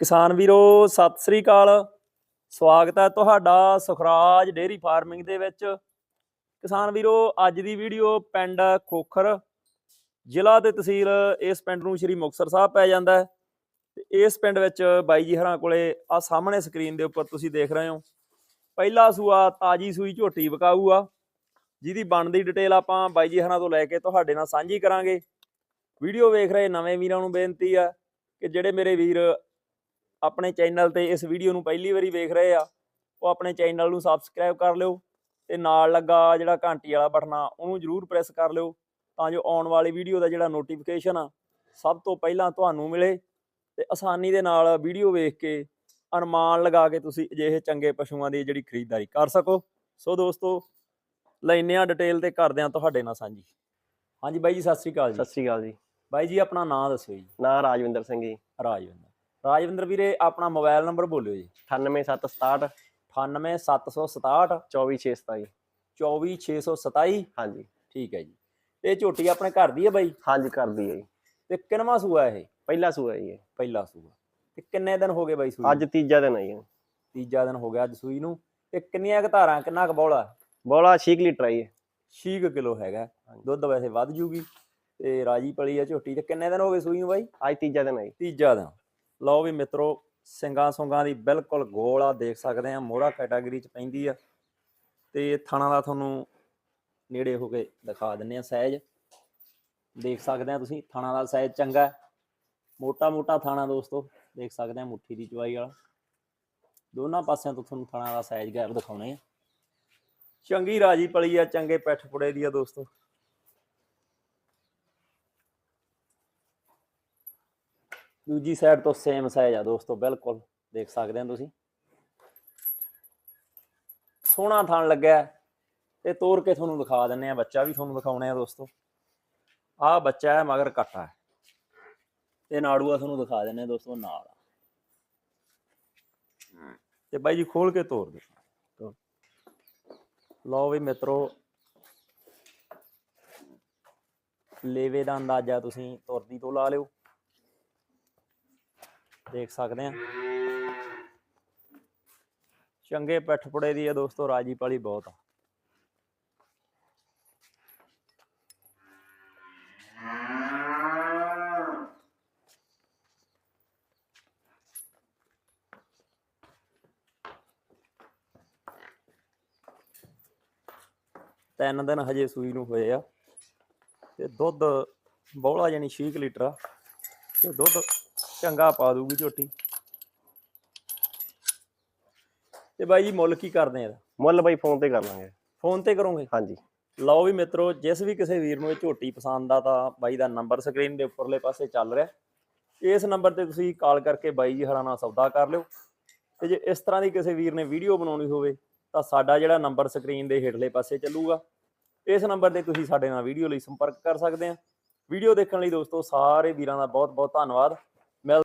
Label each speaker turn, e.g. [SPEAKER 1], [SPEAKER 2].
[SPEAKER 1] ਕਿਸਾਨ ਵੀਰੋ, ਸਤਿ ਸ੍ਰੀ ਅਕਾਲ। ਸਵਾਗਤ ਹੈ ਤੁਹਾਡਾ ਸੁਖਰਾਜ ਡੇਅਰੀ ਫਾਰਮਿੰਗ ਦੇ ਵਿੱਚ। ਕਿਸਾਨ ਵੀਰੋ, ਅੱਜ ਦੀ ਵੀਡੀਓ ਪਿੰਡ ਖੋਖਰ, ਜ਼ਿਲ੍ਹਾ ਤੇ ਤਹਿਸੀਲ ਇਸ ਪਿੰਡ ਨੂੰ ਸ਼੍ਰੀ ਮੁਕਤਸਰ ਸਾਹਿਬ ਪੈ ਜਾਂਦਾ ਹੈ। ਤੇ ਇਸ ਪਿੰਡ ਵਿੱਚ ਬਾਈ ਜੀ ਹਰਾਂ ਕੋਲੇ ਆ ਸਾਹਮਣੇ ਸਕਰੀਨ ਦੇ ਉੱਪਰ ਤੁਸੀਂ ਦੇਖ ਰਹੇ ਹੋ। ਪਹਿਲਾ ਸੂਆ ਤਾਜੀ ਸੂਈ ਝੋਟੀ ਵਿਕਾਊ ਆ। ਜਿਹਦੀ ਬਣਦੀ ਡਿਟੇਲ ਆਪਾਂ ਬਾਈ ਜੀ ਹਰਾਂ ਤੋਂ ਲੈ ਕੇ ਤੁਹਾਡੇ ਨਾਲ ਸਾਂਝੀ ਕਰਾਂਗੇ। ਵੀਡੀਓ ਵੇਖ ਰਹੇ ਨਵੇਂ ਵੀਰਾਂ ਨੂੰ ਬੇਨਤੀ ਆ ਕਿ ਜਿਹੜੇ ਮੇਰੇ ਵੀਰ ਆਪਣੇ ਚੈਨਲ ਤੇ ਇਸ ਵੀਡੀਓ ਨੂੰ ਪਹਿਲੀ ਵਾਰੀ ਵੇਖ ਰਹੇ ਆ ਉਹ ਆਪਣੇ ਚੈਨਲ ਨੂੰ ਸਬਸਕ੍ਰਾਈਬ ਕਰ ਲਿਓ ਤੇ ਨਾਲ ਲੱਗਾ ਜਿਹੜਾ ਘੰਟੀ ਵਾਲਾ ਬਟਨ ਆ ਉਹਨੂੰ ਜਰੂਰ ਪ੍ਰੈਸ ਕਰ ਲਿਓ ਤਾਂ ਜੋ ਆਉਣ ਵਾਲੀ ਵੀਡੀਓ ਦਾ ਜਿਹੜਾ ਨੋਟੀਫਿਕੇਸ਼ਨ ਆ ਸਭ ਤੋਂ ਪਹਿਲਾਂ ਤੁਹਾਨੂੰ ਮਿਲੇ ਤੇ ਆਸਾਨੀ ਦੇ ਨਾਲ ਵੀਡੀਓ ਵੇਖ ਕੇ ਅਨੁਮਾਨ ਲਗਾ ਕੇ ਤੁਸੀਂ ਅਜਿਹੇ ਚੰਗੇ ਪਸ਼ੂਆਂ ਦੀ ਜਿਹੜੀ ਖਰੀਦਦਾਰੀ ਕਰ ਸਕੋ। ਸੋ ਦੋਸਤੋ ਲੈਨੇ ਆ ਡਿਟੇਲ ਤੇ ਕਰਦੇ ਆ ਤੁਹਾਡੇ ਨਾਲ ਸਾਂਝੀ। ਹਾਂਜੀ ਬਾਈ ਜੀ ਸਤਿ ਸ੍ਰੀ ਅਕਾਲ ਜੀ।
[SPEAKER 2] ਸਤਿ ਸ਼੍ਰੀ ਅਕਾਲ ਜੀ।
[SPEAKER 1] ਬਾਈ ਜੀ ਆਪਣਾ ਨਾਮ ਦੱਸਿਓ ਜੀ।
[SPEAKER 2] ਨਾਂ ਰਾਜਵਿੰਦਰ ਸਿੰਘ ਜੀ।
[SPEAKER 1] ਰਾਜਵਿੰਦਰ। ਰਾਜਵਿੰਦਰ ਵੀਰੇ ਆਪਣਾ ਮੋਬਾਈਲ ਨੰਬਰ ਬੋਲਿਓ ਜੀ।
[SPEAKER 2] 98767
[SPEAKER 1] 98767
[SPEAKER 2] 24627
[SPEAKER 1] 24627
[SPEAKER 2] ਹਾਂਜੀ।
[SPEAKER 1] ਠੀਕ ਹੈ ਜੀ। ਤੇ ਇਹ ਝੋਟੀ ਆਪਣੇ ਘਰ ਦੀ ਹੈ ਬਾਈ?
[SPEAKER 2] ਹਾਂਜੀ ਕਰਦੀ ਹੈ ਜੀ।
[SPEAKER 1] ਤੇ ਕਿੰਨਵਾਂ ਸੂਆ ਇਹ?
[SPEAKER 2] ਪਹਿਲਾ ਸੂਆ ਜੀ ਇਹ।
[SPEAKER 1] ਪਹਿਲਾ ਸੂਆ। ਤੇ ਕਿੰਨੇ ਦਿਨ ਹੋ ਗਏ ਬਾਈ ਸੂਈ
[SPEAKER 2] ਅੱਜ ਤੀਜਾ ਦਿਨ ਹੈ ਜੀ।
[SPEAKER 1] ਤੀਜਾ ਦਿਨ ਹੋ ਗਿਆ ਅੱਜ ਸੂਈ ਨੂੰ। ਤੇ ਕਿੰਨੀਆਂ ਕੁ ਧਾਰਾਂ ਕਿੰਨਾ ਕੁ ਬੌਲਾ?
[SPEAKER 2] ਬੋਲਾ 6 ਲੀਟਰ ਆਈ
[SPEAKER 1] 6 ਕਿਲੋ ਹੈਗਾ। ਦੁੱਧ ਵੈਸੇ ਵੱਧ ਜੂਗੀ। ਤੇ ਰਾਜੀ ਪਲੀ ਆ ਝੋਟੀ। ਤੇ ਕਿੰਨੇ ਦਿਨ ਹੋ ਗਏ ਸੂਈ ਨੂੰ ਬਾਈ?
[SPEAKER 2] ਅੱਜ ਤੀਜਾ ਦਿਨ ਆਈ
[SPEAKER 1] ਤੀਜਾ ਦਿਨ। ਲਓ ਵੀ ਮਿੱਤਰੋ ਸਿੰਗਾਂ ਸੁੰਗਾਂ ਦੀ ਬਿਲਕੁਲ ਗੋਲ ਆ, ਦੇਖ ਸਕਦੇ ਆ, ਮੋਹਰਾ ਕੈਟਾਗਰੀ ਚ ਪੈਂਦੀ ਆ। ਤੇ ਥਾਣਾ ਦਾ ਤੁਹਾਨੂੰ ਨੇੜੇ ਹੋ ਕੇ ਦਿਖਾ ਦਿੰਨੇ ਆ ਸਾਈਜ਼ ਦੇਖ ਸਕਦੇ ਆ ਤੁਸੀਂ, ਥਾਣਾ ਦਾ ਸਾਈਜ਼ ਚੰਗਾ ਮੋਟਾ ਮੋਟਾ ਥਾਣਾ ਦੋਸਤੋ, ਦੇਖ ਸਕਦੇ ਆ ਮੁੱਠੀ ਦੀ ਚਵਾਈ ਵਾਲਾ। ਦੋਨਾਂ ਪਾਸਿਆਂ ਤੋਂ ਤੁਹਾਨੂੰ ਥਾਣਾ ਦਾ ਸਾਈਜ਼ ਗੈਪ ਦਿਖਾਉਣੇ ਆ। ਚੰਗੀ ਰਾਜੀ ਪਲੀ ਆ, ਚੰਗੇ ਪੈਠ ਪੁੜੇ ਦੀ ਆ ਦੋਸਤੋ। ਦੂਜੀ ਸਾਈਡ ਤੋਂ ਸੇਮ ਸਾਈਜ਼ ਆ ਦੋਸਤੋ, ਬਿਲਕੁਲ ਦੇਖ ਸਕਦੇ ਹੋ ਤੁਸੀਂ। ਸੋਹਣਾ ਥਣ ਲੱਗਿਆ ਤੇ ਤੋੜ ਕੇ ਤੁਹਾਨੂੰ ਦਿਖਾ ਦਿੰਨੇ ਆ ਬੱਚਾ ਵੀ ਤੁਹਾਨੂੰ ਦਿਖਾਉਣੇ ਆ ਦੋਸਤੋ। ਆਹ ਬੱਚਾ ਹੈ ਮਗਰ ਕੱਟਾ ਹੈ। ਤੇ ਨਾੜੂਆ ਤੁਹਾਨੂੰ ਦਿਖਾ ਦਿੰਨੇ ਆ ਦੋਸਤੋ ਨਾਲ। ਤੇ ਬਾਈ ਜੀ ਖੋਲ ਕੇ ਤੋੜ ਦੇ ਲਓ ਵੀ ਮਿੱਤਰੋ, ਲੇਵੇ ਦਾ ਅੰਦਾਜ਼ਾ ਤੁਸੀਂ ਤੁਰਦੀ ਤੋਂ ਲਾ ਲਿਓ। ਦੇਖ ਸਕਦੇ ਆ ਚੰਗੇ ਪਿੱਠਪੁੜੇ ਦੀ ਆ ਦੋਸਤੋ, ਰਾਜੀ ਪਾਲੀ ਬਹੁਤ ਆ। ਤਿੰਨ ਦਿਨ ਹਜੇ ਸੂਈ ਨੂੰ ਹੋਏ ਆ। ਤੇ ਦੁੱਧ ਬੌਲਾ ਜਾਨੀ 6 ਲੀਟਰ ਆ। ਤੇ ਦੁੱਧ ਚੰਗਾ ਪਾ ਦੂਗੀ ਝੋਟੀ। ਤੇ ਬਾਈ ਜੀ ਮੁੱਲ ਕੀ ਕਰਦੇ ਆ? ਇਹਦਾ
[SPEAKER 2] ਮੁੱਲ ਬਾਈ ਫੋਨ ਤੇ ਕਰ ਲਾਂਗੇ।
[SPEAKER 1] ਫੋਨ ਤੇ ਕਰੋਗੇ?
[SPEAKER 2] ਹਾਂਜੀ।
[SPEAKER 1] ਲਓ ਵੀ ਮਿੱਤਰੋ ਜਿਸ ਵੀ ਕਿਸੇ ਵੀਰ ਨੂੰ ਇਹ ਝੋਟੀ ਪਸੰਦ ਆ ਤਾਂ ਬਾਈ ਦਾ ਨੰਬਰ ਸਕਰੀਨ ਦੇ ਉੱਪਰਲੇ ਪਾਸੇ ਚੱਲ ਰਿਹਾ। ਇਸ ਨੰਬਰ ਤੇ ਤੁਸੀਂ ਕਾਲ ਕਰਕੇ ਬਾਈ ਜੀ ਹਰਾਂ ਨਾਲ ਸੌਦਾ ਕਰ ਲਿਓ। ਤੇ ਜੇ ਇਸ ਤਰ੍ਹਾਂ ਦੀ ਕਿਸੇ ਵੀਰ ਨੇ ਵੀਡੀਓ ਬਣਾਉਣੀ ਹੋਵੇ ਤਾਂ ਸਾਡਾ ਜਿਹੜਾ ਨੰਬਰ ਸਕਰੀਨ ਦੇ ਹੇਠਲੇ ਪਾਸੇ ਚੱਲੂਗਾ। ਇਸ ਨੰਬਰ ਤੇ ਤੁਸੀਂ ਸਾਡੇ ਨਾਲ ਵੀਡੀਓ ਲਈ ਸੰਪਰਕ ਕਰ ਸਕਦੇ ਆ। ਵੀਡੀਓ ਦੇਖਣ ਲਈ ਦੋਸਤੋ ਸਾਰੇ ਵੀਰਾਂ ਦਾ ਬਹੁਤ ਬਹੁਤ ਧੰਨਵਾਦ। Mel